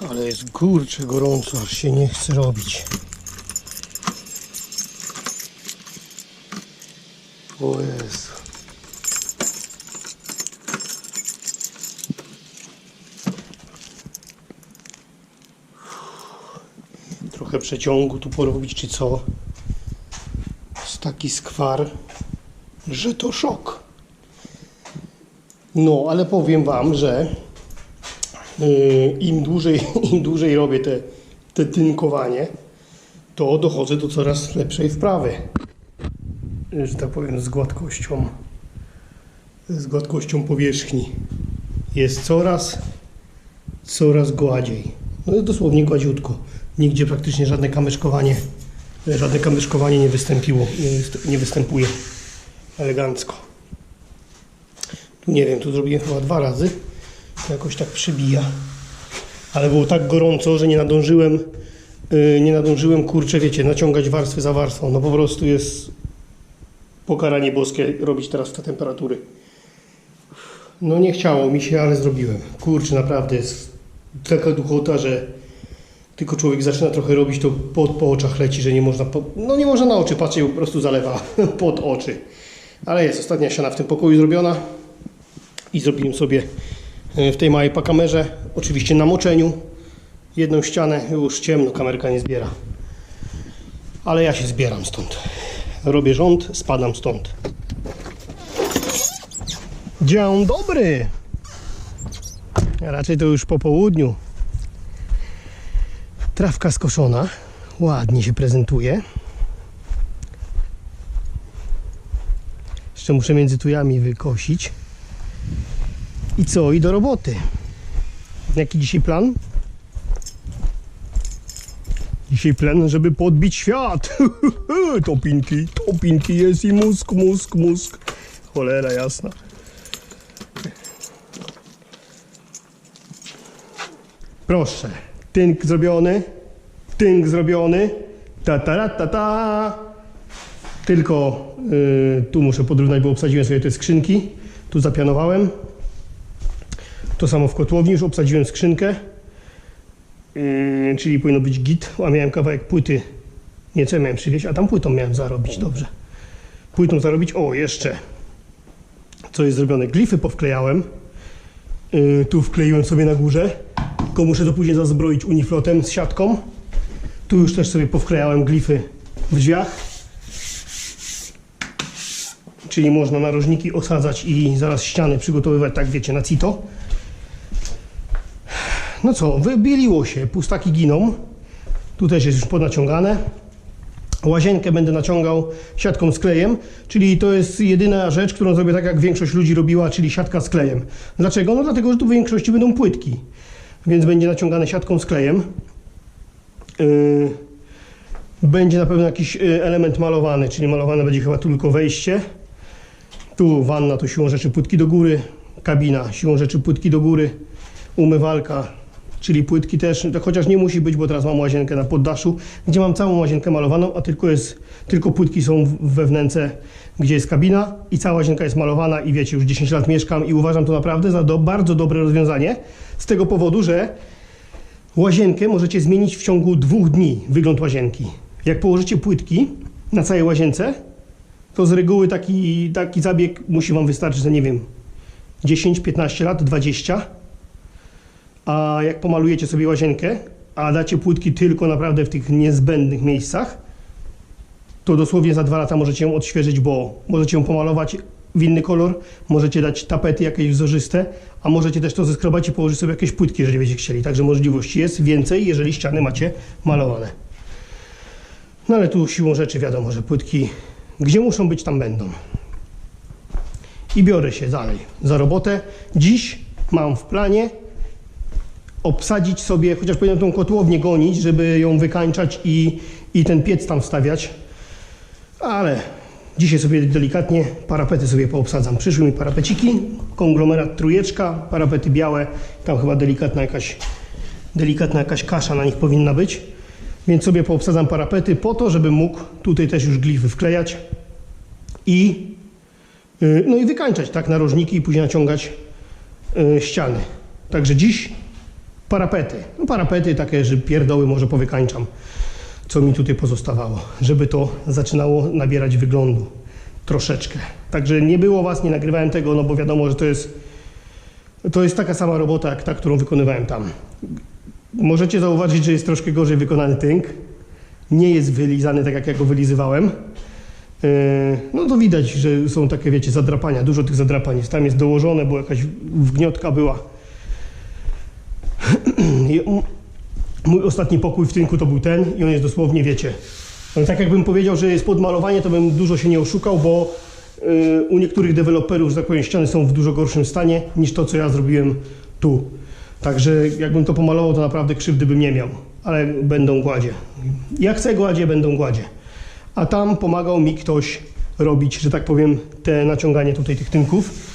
Ale jest kurczę gorąco, aż się nie chce robić. O Jezu. Trochę przeciągu tu porobić, czy co? Jest taki skwar, że to szok. No, ale powiem Wam, że im dłużej, im dłużej robię te, te tynkowanie, to dochodzę do coraz lepszej wprawy. Że tak powiem, z gładkością, z gładkością powierzchni. Jest coraz, coraz gładziej. No jest dosłownie gładziutko. Nigdzie praktycznie żadne kamyczkowanie, żadne kamyczkowanie nie wystąpiło, nie, wyst- nie występuje elegancko. Tu nie wiem, tu zrobiłem chyba dwa razy. To jakoś tak przybija. Ale było tak gorąco, że nie nadążyłem, yy, nie nadążyłem, kurczę, wiecie, naciągać warstwy za warstwą. No po prostu jest pokaranie boskie robić teraz te temperatury. No nie chciało mi się, ale zrobiłem. Kurczę, naprawdę jest taka duchota, że tylko człowiek zaczyna trochę robić, to pot po oczach leci, że nie można, po, no nie można na oczy patrzeć, po prostu zalewa pod oczy. Ale jest ostatnia ściana w tym pokoju zrobiona i zrobiłem sobie w tej małej pakamerze, oczywiście na moczeniu, jedną ścianę, już ciemno, kamerka nie zbiera. Ale ja się zbieram stąd. Robię rząd, spadam stąd. Dzień dobry! Raczej to już po południu. Trawka skoszona, ładnie się prezentuje. Jeszcze muszę między tujami wykosić. I co? I do roboty. Jaki dzisiaj plan? Dzisiaj plan, żeby podbić świat. topinki, topinki jest i mózg, mózg, mózg. Cholera jasna. Proszę. Tynk zrobiony. Tynk zrobiony. Ta ta ta ta. Tylko y, tu muszę podrównać, bo obsadziłem sobie te skrzynki. Tu zapianowałem. To samo w kotłowni, już obsadziłem skrzynkę. Yy, czyli powinno być git. A miałem kawałek płyty. Nie, co miałem przywieźć? A tam płytą miałem zarobić, dobrze. Płytą zarobić. O, jeszcze. Co jest zrobione? Glify powklejałem. Yy, tu wkleiłem sobie na górze. Tylko muszę to później zazbroić uniflotem z siatką. Tu już też sobie powklejałem glify w drzwiach. Czyli można narożniki osadzać i zaraz ściany przygotowywać, tak wiecie, na cito. No co, wybieliło się, pustaki giną. Tu też jest już ponaciągane. Łazienkę będę naciągał siatką z klejem, czyli to jest jedyna rzecz, którą zrobię tak, jak większość ludzi robiła, czyli siatka z klejem. Dlaczego? No dlatego, że tu w większości będą płytki, więc będzie naciągane siatką z klejem. Yy, będzie na pewno jakiś yy, element malowany, czyli malowane będzie chyba tylko wejście. Tu wanna, to siłą rzeczy płytki do góry, kabina, siłą rzeczy płytki do góry, umywalka, czyli płytki też, chociaż nie musi być, bo teraz mam łazienkę na poddaszu, gdzie mam całą łazienkę malowaną, a tylko jest, tylko płytki są we wnęce, gdzie jest kabina i cała łazienka jest malowana i wiecie, już 10 lat mieszkam i uważam to naprawdę za do, bardzo dobre rozwiązanie, z tego powodu, że łazienkę możecie zmienić w ciągu dwóch dni, wygląd łazienki. Jak położycie płytki na całej łazience, to z reguły taki, taki zabieg musi Wam wystarczyć za, nie wiem, 10, 15 lat, 20. A jak pomalujecie sobie łazienkę, a dacie płytki tylko naprawdę w tych niezbędnych miejscach, to dosłownie za dwa lata możecie ją odświeżyć, bo możecie ją pomalować w inny kolor, możecie dać tapety jakieś wzorzyste, a możecie też to zeskrobać i położyć sobie jakieś płytki, jeżeli będziecie chcieli. Także możliwości jest więcej, jeżeli ściany macie malowane. No ale tu siłą rzeczy wiadomo, że płytki gdzie muszą być, tam będą. I biorę się dalej za robotę. Dziś mam w planie obsadzić sobie, chociaż powinienem tą kotłownię gonić, żeby ją wykańczać i, i ten piec tam wstawiać. Ale dzisiaj sobie delikatnie parapety sobie poobsadzam. Przyszły mi parapeciki, konglomerat trójeczka, parapety białe. Tam chyba delikatna jakaś, delikatna jakaś kasza na nich powinna być. Więc sobie poobsadzam parapety po to, żebym mógł tutaj też już glify wklejać i yy, no i wykańczać tak narożniki i później naciągać yy, ściany. Także dziś parapety. No parapety takie, że pierdoły może powykańczam, co mi tutaj pozostawało, żeby to zaczynało nabierać wyglądu troszeczkę. Także nie było was, nie nagrywałem tego, no bo wiadomo, że to jest, to jest taka sama robota jak ta, którą wykonywałem tam. Możecie zauważyć, że jest troszkę gorzej wykonany tynk. Nie jest wylizany tak, jak ja go wylizywałem. Yy, No to widać, że są takie, wiecie, zadrapania. Dużo tych zadrapań jest. Tam jest dołożone, bo jakaś wgniotka była. Mój ostatni pokój w tynku to był ten i on jest dosłownie, wiecie, no tak jakbym powiedział, że jest podmalowanie, to bym dużo się nie oszukał, bo yy, u niektórych deweloperów, że tak powiem, ściany są w dużo gorszym stanie niż to, co ja zrobiłem tu. Także jakbym to pomalował, to naprawdę krzywdy bym nie miał, ale będą gładzie. Jak chcę gładzie, będą gładzie. A tam pomagał mi ktoś robić, że tak powiem, te naciąganie tutaj tych tynków.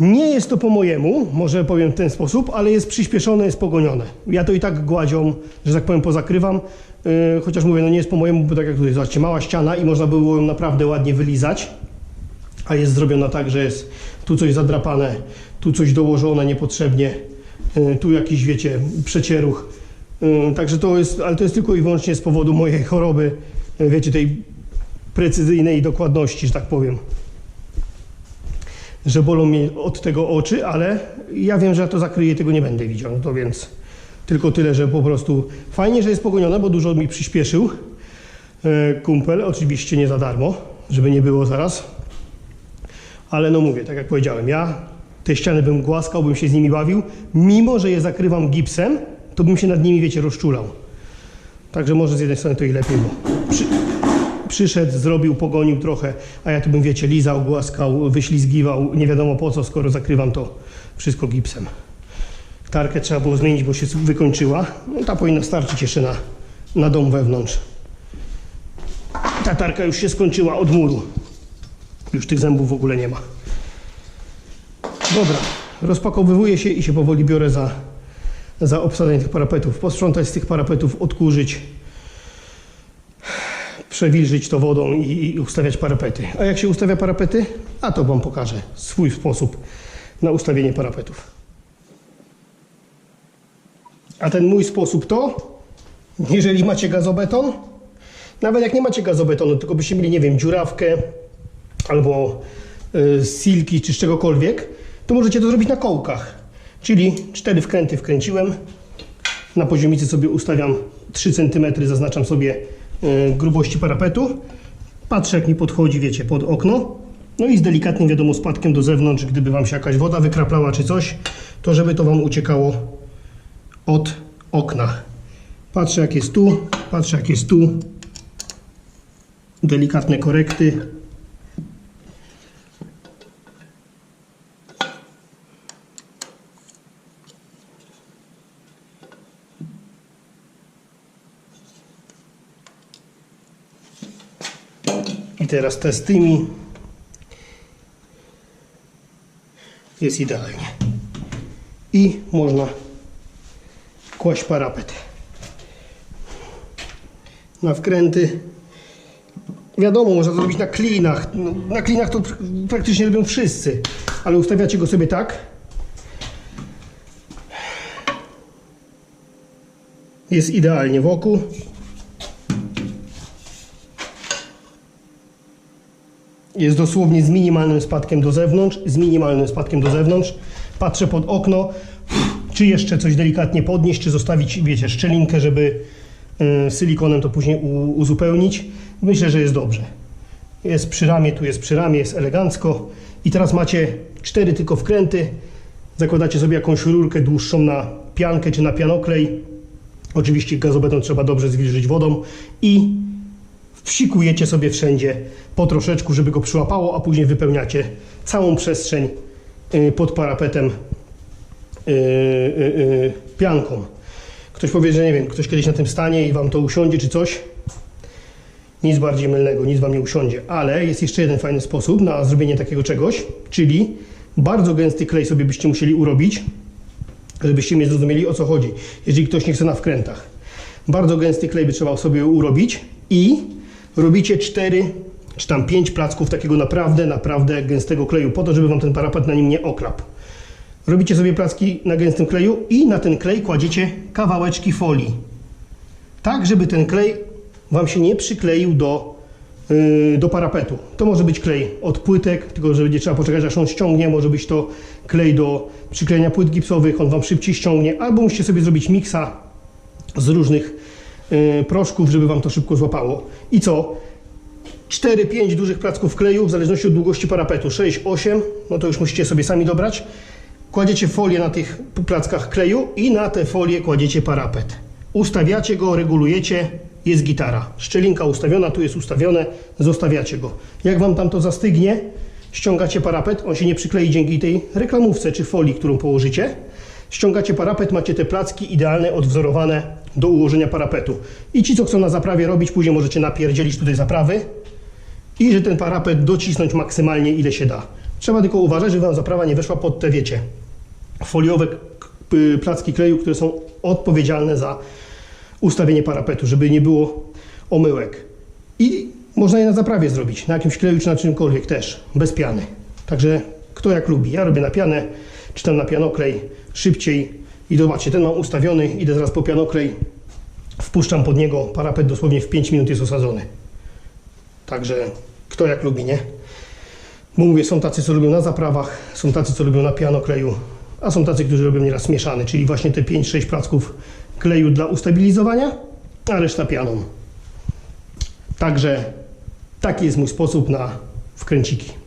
Nie jest to po mojemu, może powiem w ten sposób, ale jest przyspieszone, jest pogonione. Ja to i tak gładzią, że tak powiem, pozakrywam. Yy, chociaż mówię, no nie jest po mojemu, bo tak jak tutaj, zobaczcie, mała ściana i można było ją naprawdę ładnie wylizać. A jest zrobiona tak, że jest tu coś zadrapane, tu coś dołożone niepotrzebnie, yy, tu jakiś, wiecie, przecieruch. Yy, Także to jest, ale to jest tylko i wyłącznie z powodu mojej choroby, wiecie, tej precyzyjnej dokładności, że tak powiem że bolą mnie od tego oczy, ale ja wiem, że ja to zakryję, tego nie będę widział. No to więc tylko tyle, że po prostu fajnie, że jest pogonione, bo dużo mi przyspieszył e, kumpel, oczywiście nie za darmo, żeby nie było zaraz. Ale no mówię, tak jak powiedziałem, ja te ściany bym głaskał, bym się z nimi bawił, mimo że je zakrywam gipsem, to bym się nad nimi, wiecie, rozczulał. Także może z jednej strony to i lepiej, bo przyszedł, zrobił, pogonił trochę, a ja tu bym, wiecie, lizał, głaskał, wyślizgiwał, nie wiadomo po co, skoro zakrywam to wszystko gipsem. Tarkę trzeba było zmienić, bo się wykończyła. No, ta powinna starczyć jeszcze na, na dom wewnątrz. Ta tarka już się skończyła od muru. Już tych zębów w ogóle nie ma. Dobra, rozpakowywuję się i się powoli biorę za, za obsadzenie tych parapetów. Posprzątać z tych parapetów, odkurzyć, przewilżyć to wodą i, ustawiać parapety. A jak się ustawia parapety? A to Wam pokażę swój sposób na ustawienie parapetów. A ten mój sposób to, jeżeli macie gazobeton, nawet jak nie macie gazobetonu, tylko byście mieli, nie wiem, dziurawkę albo y, silki czy z czegokolwiek, to możecie to zrobić na kołkach. Czyli cztery wkręty wkręciłem, na poziomicy sobie ustawiam 3 cm, zaznaczam sobie grubości parapetu. Patrzę jak mi podchodzi, wiecie, pod okno. No i z delikatnym, wiadomo, spadkiem do zewnątrz, gdyby Wam się jakaś woda wykraplała czy coś, to żeby to Wam uciekało od okna. Patrzę jak jest tu, patrzę jak jest tu. Delikatne korekty. Teraz te z tymi jest idealnie. I można kłaść parapet. Na wkręty. Wiadomo, można to zrobić na klinach. No, na klinach to pr- praktycznie robią wszyscy, ale ustawiacie go sobie tak. Jest idealnie wokół. Jest dosłownie z minimalnym spadkiem do zewnątrz, z minimalnym spadkiem do zewnątrz. Patrzę pod okno, czy jeszcze coś delikatnie podnieść, czy zostawić, wiecie, szczelinkę, żeby y, silikonem to później uzupełnić. Myślę, że jest dobrze. Jest przy ramię, tu jest przy ramię, jest elegancko. I teraz macie cztery tylko wkręty. Zakładacie sobie jakąś rurkę dłuższą na piankę czy na pianoklej. Oczywiście gazobeton trzeba dobrze zwilżyć wodą i wsikujecie sobie wszędzie po troszeczku, żeby go przyłapało, a później wypełniacie całą przestrzeń y, pod parapetem y, y, pianką. Ktoś powie, że nie wiem, ktoś kiedyś na tym stanie i wam to usiądzie czy coś. Nic bardziej mylnego, nic wam nie usiądzie. Ale jest jeszcze jeden fajny sposób na zrobienie takiego czegoś, czyli bardzo gęsty klej sobie byście musieli urobić, żebyście mnie zrozumieli o co chodzi, jeżeli ktoś nie chce na wkrętach. Bardzo gęsty klej by trzeba sobie urobić i robicie 4 czy tam 5 placków takiego naprawdę, naprawdę gęstego kleju po to, żeby wam ten parapet na nim nie oklapł. Robicie sobie placki na gęstym kleju i na ten klej kładziecie kawałeczki folii. Tak, żeby ten klej Wam się nie przykleił do, yy, do parapetu. To może być klej od płytek, tylko że będzie trzeba poczekać aż on ściągnie. Może być to klej do przyklejenia płyt gipsowych, on Wam szybciej ściągnie. Albo musicie sobie zrobić miksa z różnych proszków, żeby Wam to szybko złapało. I co? 4-5 dużych placków kleju, w zależności od długości parapetu. 6-8, no to już musicie sobie sami dobrać. Kładziecie folię na tych plackach kleju i na tę folię kładziecie parapet. Ustawiacie go, regulujecie, jest gitara. Szczelinka ustawiona, tu jest ustawione, zostawiacie go. Jak Wam tam to zastygnie, ściągacie parapet, on się nie przyklei dzięki tej reklamówce czy folii, którą położycie. Ściągacie parapet, macie te placki idealne, odwzorowane do ułożenia parapetu. I ci, co chcą na zaprawie robić, później możecie napierdzielić tutaj zaprawy i że ten parapet docisnąć maksymalnie ile się da. Trzeba tylko uważać, żeby Wam zaprawa nie weszła pod te, wiecie, foliowe placki kleju, które są odpowiedzialne za ustawienie parapetu, żeby nie było omyłek. I można je na zaprawie zrobić, na jakimś kleju czy na czymkolwiek też, bez piany. Także kto jak lubi. Ja robię na pianę, czy tam na pianoklej, szybciej. I zobaczcie, ten mam ustawiony, idę zaraz po pianoklej, wpuszczam pod niego, parapet dosłownie w 5 minut jest osadzony. Także kto jak lubi, nie? Bo mówię, są tacy, co lubią na zaprawach, są tacy, co lubią na pianokleju, a są tacy, którzy robią nieraz mieszany, czyli właśnie te 5-6 placków kleju dla ustabilizowania, a reszta pianą. Także taki jest mój sposób na wkręciki.